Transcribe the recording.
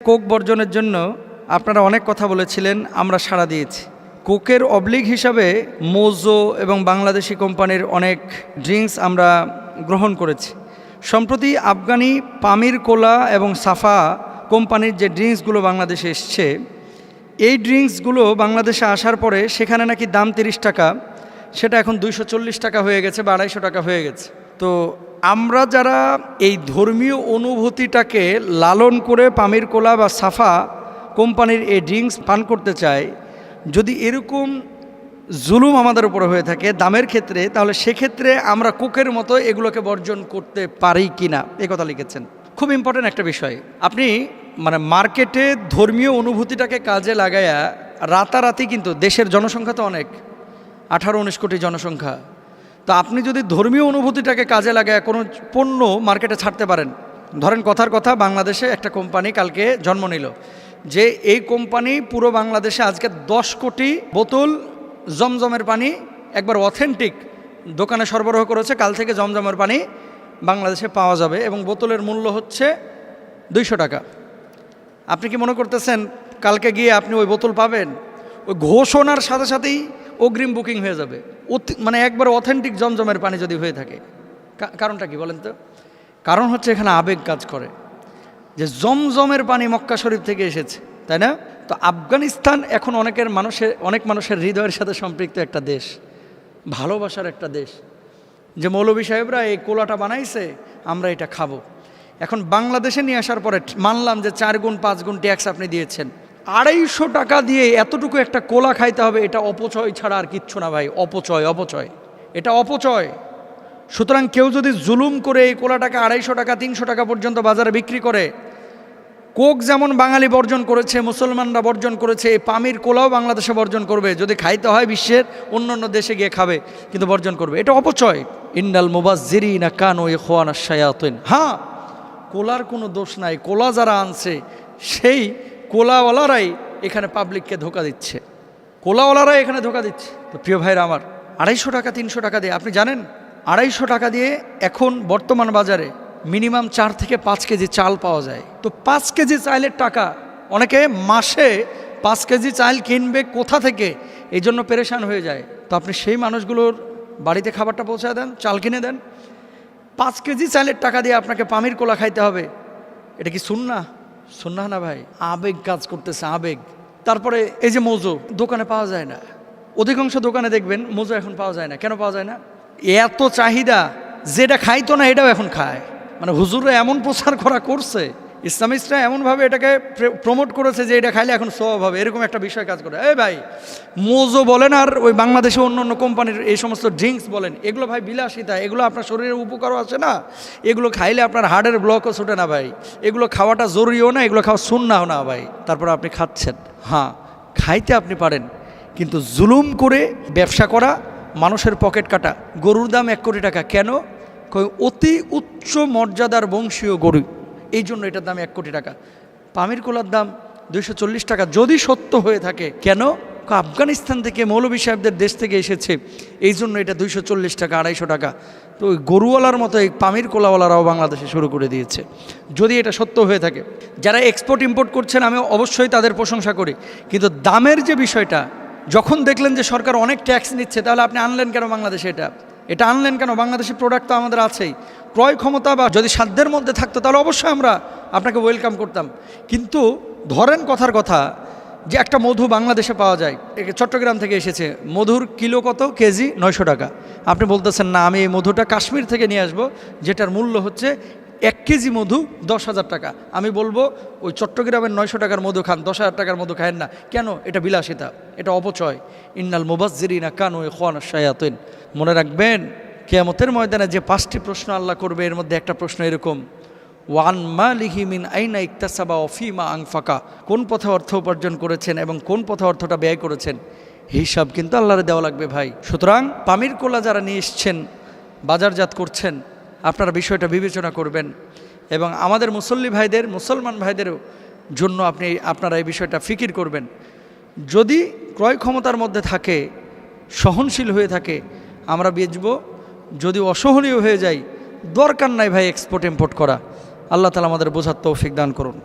Coke বর্জনের জন্য আপনারা অনেক কথা বলেছিলেন, আমরা সাড়া দিয়েছি। কোকের অবলিক হিসাবে মোজো এবং বাংলাদেশি কোম্পানির অনেক ড্রিঙ্কস আমরা গ্রহণ করেছি। সম্প্রতি আফগানি পামির কোলা এবং সাফা কোম্পানির যে ড্রিঙ্কসগুলো বাংলাদেশে এসছে, এই ড্রিঙ্কসগুলো বাংলাদেশে আসার পরে সেখানে নাকি দাম তিরিশ টাকা, সেটা এখন দুইশো চল্লিশ টাকা হয়ে গেছে বা আড়াইশো টাকা হয়ে গেছে। তো আমরা যারা এই ধর্মীয় অনুভূতিটাকে লালন করে পামির কোলা বা সাফা কোম্পানির এই ড্রিঙ্কস পান করতে চাই, যদি এরকম জুলুম আমাদের উপরে হয়ে থাকে দামের ক্ষেত্রে, তাহলে সেক্ষেত্রে আমরা কোকের মতো এগুলোকে বর্জন করতে পারি কি না এ কথা লিখেছেন। খুব ইম্পর্ট্যান্ট একটা বিষয়। আপনি মানে মার্কেটে ধর্মীয় অনুভূতিটাকে কাজে লাগায়া রাতারাতি কিন্তু দেশের জনসংখ্যা তো অনেক, আঠারো, উনিশ কোটি জনসংখ্যা। তো আপনি যদি ধর্মীয় অনুভূতিটাকে কাজে লাগায় কোনো পণ্য মার্কেটে ছাড়তে পারেন। ধরেন কথার কথা, বাংলাদেশে একটা কোম্পানি কালকে জন্ম নিল, যে এই কোম্পানি পুরো বাংলাদেশে আজকে দশ কোটি বোতল জমজমের পানি, একবার অথেন্টিক দোকানে সরবরাহ করেছে, কাল থেকে জমজমের পানি বাংলাদেশে পাওয়া যাবে এবং বোতলের মূল্য হচ্ছে দুইশো টাকা। আপনি কি মনে করতেছেন, কালকে গিয়ে আপনি ওই বোতল পাবেন? ওই ঘোষণার সাথে সাথেই অগ্রিম বুকিং হয়ে যাবে। মানে একবার অথেন্টিক জমজমের পানি যদি হয়ে থাকে। কারণটা কি বলেন তো? কারণ হচ্ছে এখানে আবেগ কাজ করে। যে জমজমের পানি মক্কা শরীফ থেকে এসেছে, তাই না? তো আফগানিস্তান এখন অনেকের মানুষের অনেক মানুষের হৃদয়ের সাথে সম্পৃক্ত একটা দেশ। ভালোবাসার একটা দেশ। যে মৌলভী সাহেবরা, এই কোলাটা বানাইছে, আমরা এটা খাব। এখন বাংলাদেশে নিয়ে আসার পরে মানলাম যে চার গুণ, পাঁচ গুণ ট্যাক্স আপনি দিয়েছেন। আড়াইশো টাকা দিয়ে এতটুকু একটা কোলা খাইতে হবে, এটা অপচয় ছাড়া আর কিচ্ছু না ভাই, অপচয় অপচয়। এটা অপচয়। সুতরাং কেউ যদি জুলুম করে এই কোলাটাকে আড়াইশো টাকা, তিনশো টাকা পর্যন্ত বাজারে বিক্রি করে, কোক যেমন বাঙালি বর্জন করেছে, মুসলমানরা বর্জন করেছে, এই পামির কোলাও বাংলাদেশে বর্জন করবে। যদি খাইতে হয় বিশ্বের অন্য অন্য দেশে গিয়ে খাবে, কিন্তু বর্জন করবে। এটা অপচয়। ইন্ডাল মুবাজিরি না কানো এ খোয়ানা শায়াতিন। হ্যাঁ কোলার কোনো দোষ নাই। কোলা যারা আনছে, সেই কোলাওয়ালারাই এখানে পাবলিককে ধোকা দিচ্ছে। কোলাওয়ালারাই এখানে ধোকা দিচ্ছে। তো প্রিয় ভাইরা আমার, আড়াইশো টাকা, তিনশো টাকা দিয়ে, আপনি জানেন, আড়াইশো টাকা দিয়ে এখন বর্তমান বাজারে মিনিমাম চার থেকে পাঁচ কেজি চাল পাওয়া যায়। তো পাঁচ কেজি চাইলের টাকা অনেকে মাসে পাঁচ কেজি চাল কিনবে কোথা থেকে? এই জন্য পেরেশান হয়ে যায়। তো আপনি সেই মানুষগুলোর বাড়িতে খাবারটা পৌঁছায় দেন, চাল কিনে দেন। পাঁচ কেজি চালের টাকা দিয়ে আপনাকে পামির কোলা খাইতে হবে। এটা কি শুননা শুননা না ভাই? আবেগ কাজ করতেছে, আবেগ। তারপরে এই যে মোজো, দোকানে পাওয়া যায় না। অধিকাংশ দোকানে দেখবেন মোজো এখন পাওয়া যায় না। কেন পাওয়া যায় না? এত চাহিদা, যেটা খাইতো না, এটাও এখন খায়। মানে হুজুরে এমন প্রচার করা করছে ইসলামিস্টরা এমনভাবে এটাকে প্রমোট করেছে যে এটা খাইলে এখন স্বভাব হবে। এরকম একটা বিষয় কাজ করে। এই ভাই, মোজো বলেন আর ওই বাংলাদেশে অন্য অন্য কোম্পানির এই সমস্ত ড্রিঙ্কস বলেন, এগুলো ভাই বিলাসিতা। এগুলো আপনার শরীরের উপকারও আছে না? এগুলো খাইলে আপনার হার্টের ব্লকও ছুটে না ভাই। এগুলো খাওয়াটা জরুরিও না, এগুলো খাওয়া শুননাও না ভাই। তারপর আপনি খাচ্ছেন। হ্যাঁ খাইতে আপনি পারেন। কিন্তু জুলুম করে ব্যবসা করা, মানুষের পকেট কাটা। গরুর দাম এক কোটি টাকা। কেন? অতি উচ্চ মর্যাদার বংশীয় গরু। এই জন্য এটার দাম এক কোটি টাকা। পামির কোলার দাম দুইশো চল্লিশ টাকা। যদি সত্য হয়ে থাকে, কেন? আফগানিস্তান থেকে মৌলভী সাহেবদের দেশ থেকে এসেছে, এই জন্য এটা দুইশো চল্লিশ টাকা, আড়াইশো টাকা। তো ওই গরুওয়ালার মতো এই পামির কোলাওয়ালারাও বাংলাদেশে শুরু করে দিয়েছে। যদি এটা সত্য হয়ে থাকে, যারা এক্সপোর্ট ইম্পোর্ট করছেন আমি অবশ্যই তাদের প্রশংসা করি। কিন্তু দামের যে বিষয়টা, যখন দেখলেন যে সরকার অনেক ট্যাক্স নিচ্ছে, তাহলে আপনি আনলেন কেন বাংলাদেশে এটা? এটা আনলেন কেন? বাংলাদেশের প্রোডাক্ট তো আমাদের আছেই। ক্রয় ক্ষমতা বা যদি সাধ্যের মধ্যে থাকতো, তাহলে অবশ্যই আমরা আপনাকে ওয়েলকাম করতাম। কিন্তু ধরেন কথার কথা, যে একটা মধু বাংলাদেশে পাওয়া যায় চট্টগ্রাম থেকে এসেছে। মধুর কিলো কত? কেজি নয়শো টাকা। আপনি বলতেছেন, না, আমি এই মধুটা কাশ্মীর থেকে নিয়ে আসব, যেটার মূল্য হচ্ছে এক কেজি মধু দশ হাজার টাকা। আমি বলব, ওই চট্টগ্রামের নয়শো টাকার মধু খান, দশ হাজার টাকার মধু খায়েন না। কেন? এটা বিলাসিতা, এটা অপচয়। ইন্নাল মুবাজ্জিরিনা কানু খান শায়াতিন। মনে রাখবেন, কেয়ামতের ময়দানে যে পাঁচটি প্রশ্ন আল্লাহ করবে, এর মধ্যে একটা প্রশ্ন এরকম। ওয়ান মা লিহিমিন আইনা ইকতাসাবা অফিমা আংফাকা। কোন পথে অর্থ উপার্জন করেছেন এবং কোন পথে অর্থটা ব্যয় করেছেন? হিসাব কিন্তু আল্লাহরে দেওয়া লাগবে ভাই। সুতরাং পামির কোলা যারা নিয়ে এসছেন, বাজারজাত করছেন আপনারা বিষয়টা বিবেচনা করবেন এবং আমাদের মুসল্লি ভাইদের, মুসলমান ভাইদের জন্য আপনি আপনারা এই বিষয়টা ফিকির করবেন। যদি ক্রয় ক্ষমতার মধ্যে থাকে, সহনশীল হয়ে থাকে, আমরা বেচব। যদি অসহনীয় হয়ে যায়, দরকার নাই ভাই এক্সপোর্ট ইম্পোর্ট করা। আল্লাহ তালা আমাদের বোঝার তৌফিক দান করুন।